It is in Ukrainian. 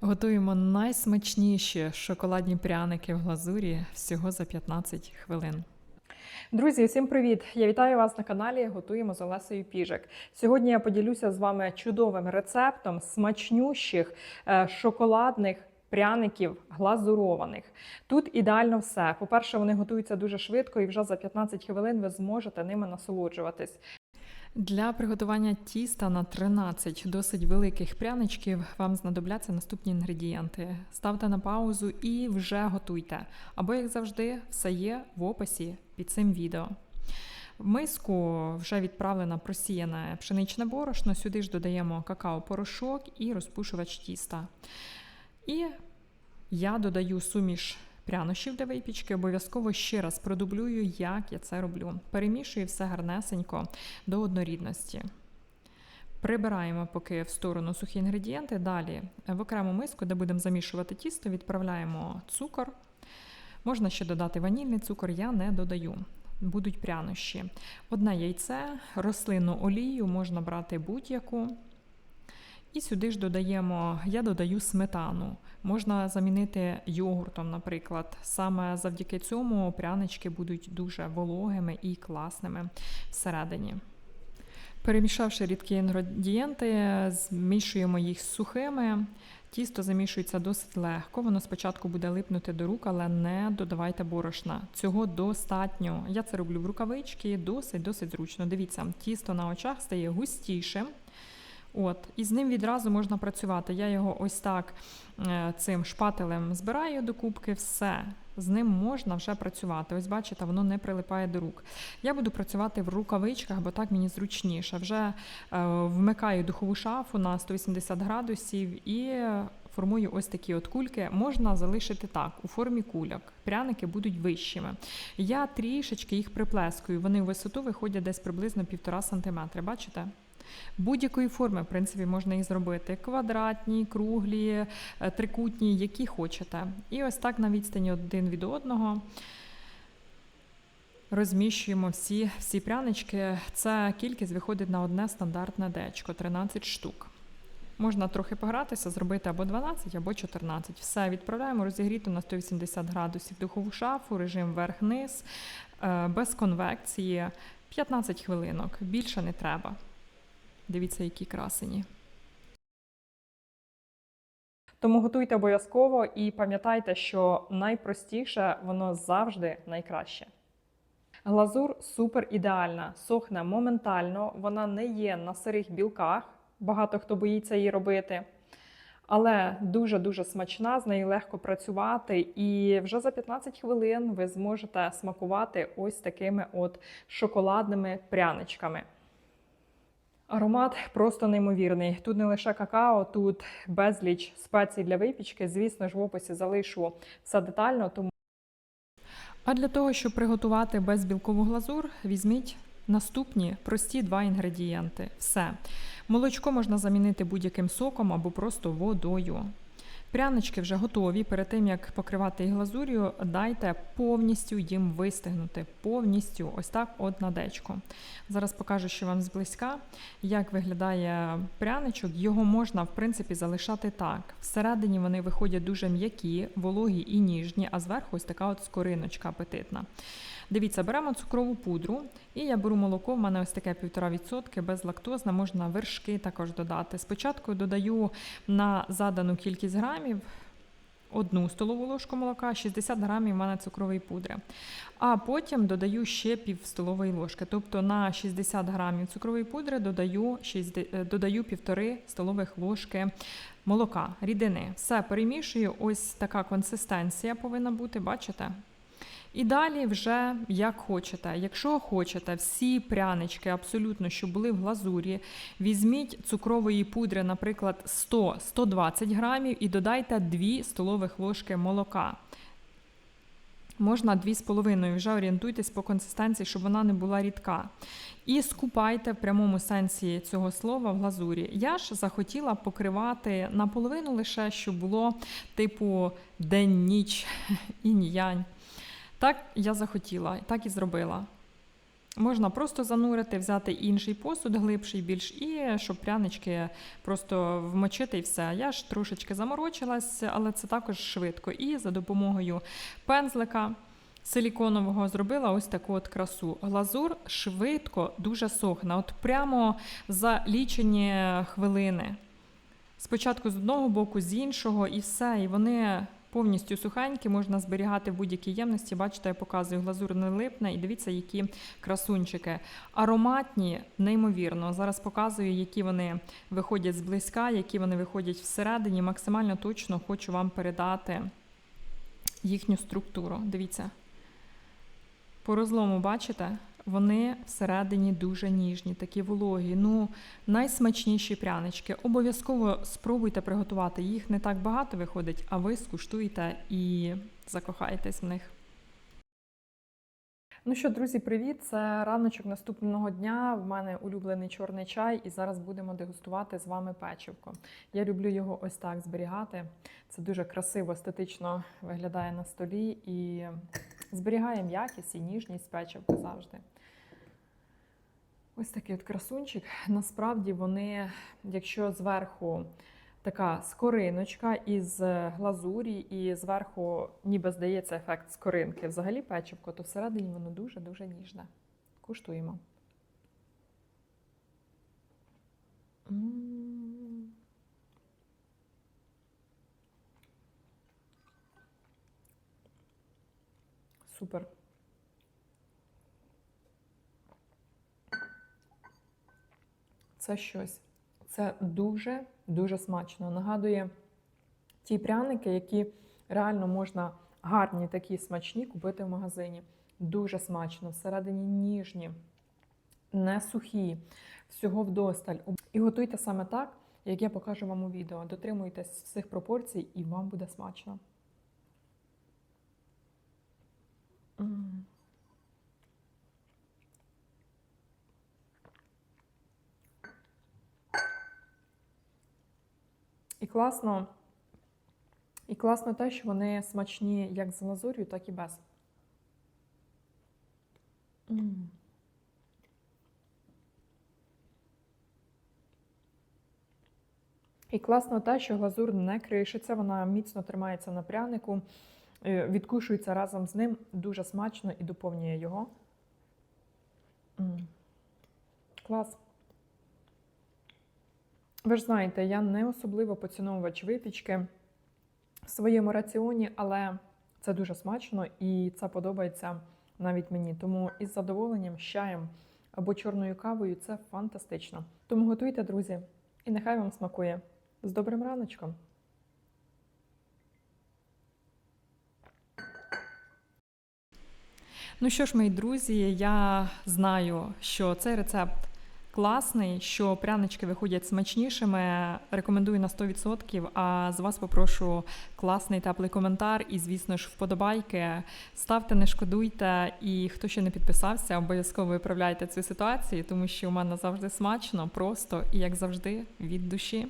Готуємо найсмачніші шоколадні пряники в глазурі всього за 15 хвилин. Друзі, всім привіт! Я вітаю вас на каналі Готуємо з Олесею Піжик. Сьогодні я поділюся з вами чудовим рецептом смачнющих е, шоколадних. Пряників глазурованих. Тут ідеально все. По-перше, вони готуються дуже швидко, і вже за 15 хвилин ви зможете ними насолоджуватись. Для приготування тіста на 13 досить великих пряничків вам знадобляться наступні інгредієнти. Ставте на паузу і вже готуйте. Або, як завжди, все є в описі під цим відео. В миску вже відправлено просіяне пшеничне борошно. Сюди ж додаємо какао-порошок і розпушувач тіста. І я додаю суміш прянощів для випічки. Обов'язково ще раз продублюю, як я це роблю. Перемішую все гарнесенько до однорідності. Прибираємо поки в сторону сухі інгредієнти. Далі в окрему миску, де будемо замішувати тісто, відправляємо цукор. Можна ще додати ванільний цукор, я не додаю. Будуть прянощі. Одне яйце, рослинну олію можна брати будь-яку. І сюди ж додаємо, я додаю сметану. Можна замінити йогуртом, наприклад. Саме завдяки цьому прянички будуть дуже вологими і класними всередині. Перемішавши рідкі інгредієнти, змішуємо їх з сухими. Тісто замішується досить легко, воно спочатку буде липнути до рук, але не додавайте борошна. Цього достатньо. Я це роблю в рукавички, досить-досить зручно. Дивіться, тісто на очах стає густішим. От, І з ним відразу можна працювати. Я його ось так е, цим шпателем збираю до кубки, все. З ним можна вже працювати. Ось бачите, воно не прилипає до рук. Я буду працювати в рукавичках, бо так мені зручніше. Вже е, вмикаю духову шафу на 180 градусів і формую ось такі от кульки. Можна залишити так, у формі кульок. Пряники будуть вищими. Я трішечки їх приплескую. Вони в висоту виходять десь приблизно 1,5 см. Бачите? Будь-якої форми, в принципі, можна їх зробити: квадратні, круглі, е, трикутні, які хочете. І ось так на відстані один від одного розміщуємо всі, всі прянички. Це кількість виходить на одне стандартне дечко 13 штук. Можна трохи погратися, зробити або 12, або 14. Все відправляємо розігріти на 180 градусів духову шафу, режим верх-низ, е, без конвекції 15 хвилинок. Більше не треба. Дивіться, які красені. Тому готуйте обов'язково і пам'ятайте, що найпростіше воно завжди найкраще. Глазур супер ідеальна, сохне моментально, вона не є на сирих білках. Багато хто боїться її робити. Але дуже-дуже смачна, з нею легко працювати, і вже за 15 хвилин ви зможете смакувати ось такими от шоколадними пряничками. Аромат просто неймовірний. Тут не лише какао, тут безліч спецій для випічки. Звісно ж, в описі залишу все детально. Тому а для того, щоб приготувати безбілкову глазур, візьміть наступні прості два інгредієнти. Все. Молочко можна замінити будь-яким соком або просто водою. Прянички вже готові. Перед тим як покривати їх глазур'ю, дайте повністю їм вистигнути. Повністю, ось так, от на дечко. Зараз покажу, що вам зблизька, як виглядає пряничок. Його можна, в принципі, залишати так. Всередині вони виходять дуже м'які, вологі і ніжні, а зверху ось така от скориночка апетитна. Дивіться, беремо цукрову пудру, і я беру молоко, в мене ось таке 1,5% безлактозне, можна вершки також додати. Спочатку додаю на задану кількість грамів. Одну столову ложку молока, 60 грамів в мене цукрової пудри. А потім додаю ще пів столової ложки. Тобто на 60 грамів цукрової пудри додаю 60, додаю півтори столових ложки молока, рідини. Все перемішую. Ось така консистенція повинна бути, бачите? І далі вже як хочете. Якщо хочете всі прянички, абсолютно, що були в глазурі, візьміть цукрової пудри, наприклад, 100-120 грамів, і додайте 2 столових ложки молока. Можна 2,5, вже орієнтуйтесь по консистенції, щоб вона не була рідка. І скупайте в прямому сенсі цього слова в глазурі. Я ж захотіла покривати наполовину лише, щоб було типу день-ніч, інь-янь. Так я захотіла, так і зробила. Можна просто занурити, взяти інший посуд глибший більш, і щоб прянички просто вмочити і все. Я ж трошечки заморочилась, але це також швидко. І за допомогою пензлика силіконового зробила ось таку от красу. Глазур швидко дуже сохне. От прямо за лічені хвилини. Спочатку з одного боку, з іншого, і все. І вони повністю сухенькі, можна зберігати в будь-якій ємності. Бачите, я показую, глазур не липне, і дивіться, які красунчики. Ароматні, неймовірно. Зараз показую, які вони виходять зблизька, які вони виходять всередині. Максимально точно хочу вам передати їхню структуру. Дивіться. По розлому, бачите? Вони всередині дуже ніжні, такі вологі. Ну, найсмачніші прянички. Обов'язково спробуйте приготувати. Їх не так багато виходить, а ви скуштуєте і закохаєтесь в них. Ну що, друзі, привіт! Це раночок наступного дня. В мене улюблений чорний чай, і зараз будемо дегустувати з вами печивко. Я люблю його ось так зберігати. Це дуже красиво, естетично виглядає на столі і зберігає м'якість і ніжність печивка завжди. Ось такий от красунчик. Насправді вони, якщо зверху така скориночка із глазурі, і зверху ніби здається ефект скоринки, взагалі печивко, то всередині воно дуже-дуже ніжне. Куштуємо. М. Супер. Це щось. Це дуже дуже смачно. Нагадує ті пряники, які реально можна гарні, такі смачні купити в магазині. Дуже смачно, всередині ніжні, не сухі, всього вдосталь. І готуйте саме так, як я покажу вам у відео. Дотримуйтесь всіх пропорцій, і вам буде смачно. Класно, і класно те, що вони смачні як з глазур'ю, так і без. І класно те, що глазур не кришиться, вона міцно тримається на прянику, е, відкушується разом з ним дуже смачно і доповнює його. Клас. Ви ж знаєте, я не особливо поціновувач випічки в своєму раціоні, але це дуже смачно і це подобається навіть мені. Тому із задоволенням, чаєм або чорною кавою це фантастично. Тому готуйте, друзі, і нехай вам смакує. З добрим раночком! Ну що ж, мої друзі, я знаю, що цей рецепт класний, що прянички виходять смачнішими. Рекомендую на 100%. А з вас попрошу класний теплий коментар і, звісно ж, вподобайки. Ставте, не шкодуйте. І хто ще не підписався, обов'язково виправляйте цю ситуацію, тому що у мене завжди смачно, просто і як завжди від душі.